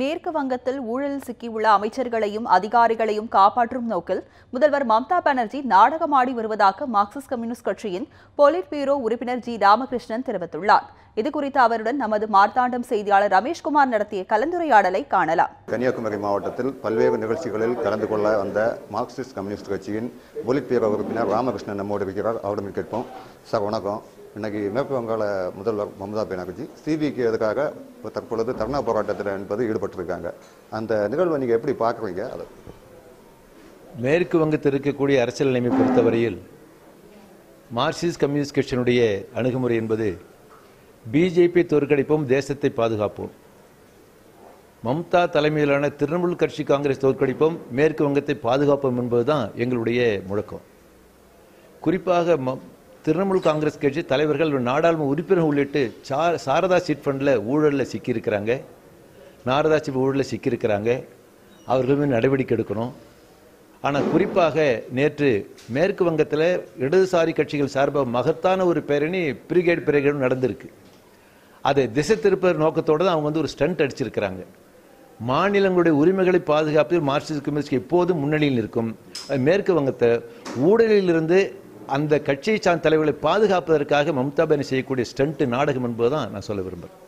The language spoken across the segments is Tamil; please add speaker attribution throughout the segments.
Speaker 1: மேற்கு வங்கத்தில் ஊழலில் சிக்கியுள்ள அமைச்சர்களையும் அதிகாரிகளையும் காப்பாற்றும் நோக்கில் முதல்வர் மம்தா பானர்ஜி நாடகமாடி வருவதாக மார்க்சிஸ்ட் கம்யூனிஸ்ட் கட்சியின் போலிட் பியூரோ உறுப்பினர் ஜி ராமகிருஷ்ணன் தெரிவித்துள்ளார் இதுகுறித்து அவருடன் நமது மார்த்தாண்டம் செய்தியாளர் ரமேஷ்குமார் நடத்திய கலந்துரையாடலை காணலாம்
Speaker 2: கன்னியாகுமரி மாவட்டத்தில் பல்வேறு நிகழ்ச்சிகளில் கலந்து கொள்ள வந்த மார்க்சிஸ்ட் கம்யூனிஸ்ட் கட்சியின் போலிட் பியூரோ உறுப்பினர் ராமகிருஷ்ணன் நம்மோடு இருக்கிறார் அவருடன் கேட்போம் சார் வணக்கம் இன்னைக்கு மேற்கு வங்காள முதல்வர் மம்தா பானர்ஜி சிபிக்கு எதுக்காக தற்பொழுது தர்ணா போராட்டத்தில் என்பது ஈடுபட்டிருக்காங்க அந்த நிகழ்வை நீங்கள் எப்படி பார்க்குறீங்க அது
Speaker 3: மேற்கு வங்கத்தில் இருக்கக்கூடிய அரசியல் நிலைமை பொறுத்தவரையில் மார்க்சிஸ்ட் கம்யூனிஸ்ட் கட்சியினுடைய அணுகுமுறை என்பது பிஜேபி தோற்கடிப்போம் தேசத்தை பாதுகாப்போம் மம்தா தலைமையிலான திரிணாமுல் கட்சி காங்கிரஸ் தோற்கடிப்போம் மேற்கு வங்கத்தை பாதுகாப்போம் என்பதுதான் எங்களுடைய முழக்கம் குறிப்பாக திரிணாமுல் காங்கிரஸ் கட்சி தலைவர்கள் நாடாளுமன்ற உறுப்பினர் உள்ளிட்டு சாரதா சீட் ஃபண்டில் ஊழலில் சிக்கியிருக்கிறாங்க நாரதா சீட் ஊழலில் சிக்கியிருக்கிறாங்க அவர்கள் மீது நடவடிக்கை எடுக்கணும் ஆனால் குறிப்பாக நேற்று மேற்கு வங்கத்தில் இடதுசாரி கட்சிகள் சார்பாக மகத்தான ஒரு பேரணி பிரிகேட் பிரிகேடு நடந்திருக்கு அதை திசை திருப்ப நோக்கத்தோடு தான் அவங்க வந்து ஒரு ஸ்டண்ட் அடிச்சிருக்கிறாங்க மாநிலங்களுடைய உரிமைகளை பாதுகாப்பதில் மார்க்சிஸ்ட் கம்யூனிஸ்ட் எப்போதும் முன்னணியில் இருக்கும் மேற்கு வங்கத்தை ஊழலிலிருந்து அந்த கட்சியை சார்ந்த தலைவர்களை பாதுகாப்பதற்காக மம்தா பானி செய்யக்கூடிய ஸ்டண்ட் நாடகம் என்பதுதான் நான் சொல்ல விரும்புகிறேன்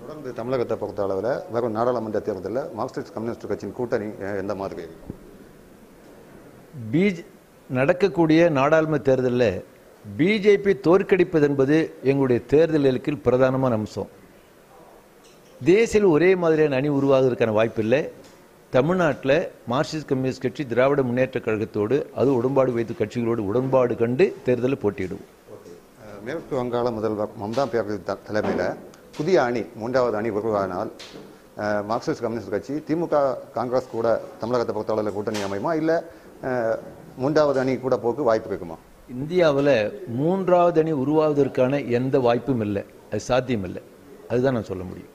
Speaker 2: தொடர்ந்து தமிழகத்தை பொறுத்த அளவில் வரும் நாடாளுமன்ற தேர்தலில் மார்க்சிஸ்ட் கம்யூனிஸ்ட் கட்சியின் கூட்டணி எந்த மாதிரி
Speaker 3: இருக்கும் நடக்கக்கூடிய நாடாளுமன்ற தேர்தலில் பிஜேபி தோற்கடிப்பது என்பது எங்களுடைய தேர்தலுக்கு பிரதானமான அம்சம் தேசியில் ஒரே மாதிரியான அணி உருவாகிறதுக்கான வாய்ப்பில்லை தமிழ்நாட்டில் மார்க்சிஸ்ட் கம்யூனிஸ்ட் கட்சி திராவிட முன்னேற்ற கழகத்தோடு அது உடன்பாடு வைத்து கட்சிகளோடு உடன்பாடு கண்டு தேர்தலில் போட்டியிடும்
Speaker 2: மேற்கு வங்காள முதல்வர் மம்தா பேரவை தலைமையில் புதிய அணி மூன்றாவது அணி உருவானால் மார்க்சிஸ்ட் கம்யூனிஸ்ட் கட்சி திமுக காங்கிரஸ் கூட தமிழகத்தை பொறுத்தளவில் கூட்டணி அமையுமா இல்லை மூன்றாவது அணி கூட போக்கு வாய்ப்பு இருக்குமா
Speaker 3: இந்தியாவில் மூன்றாவது அணி உருவாவதற்கான எந்த வாய்ப்பும் இல்லை அது சாத்தியம் இல்லை அதுதான் நான் சொல்ல முடியும்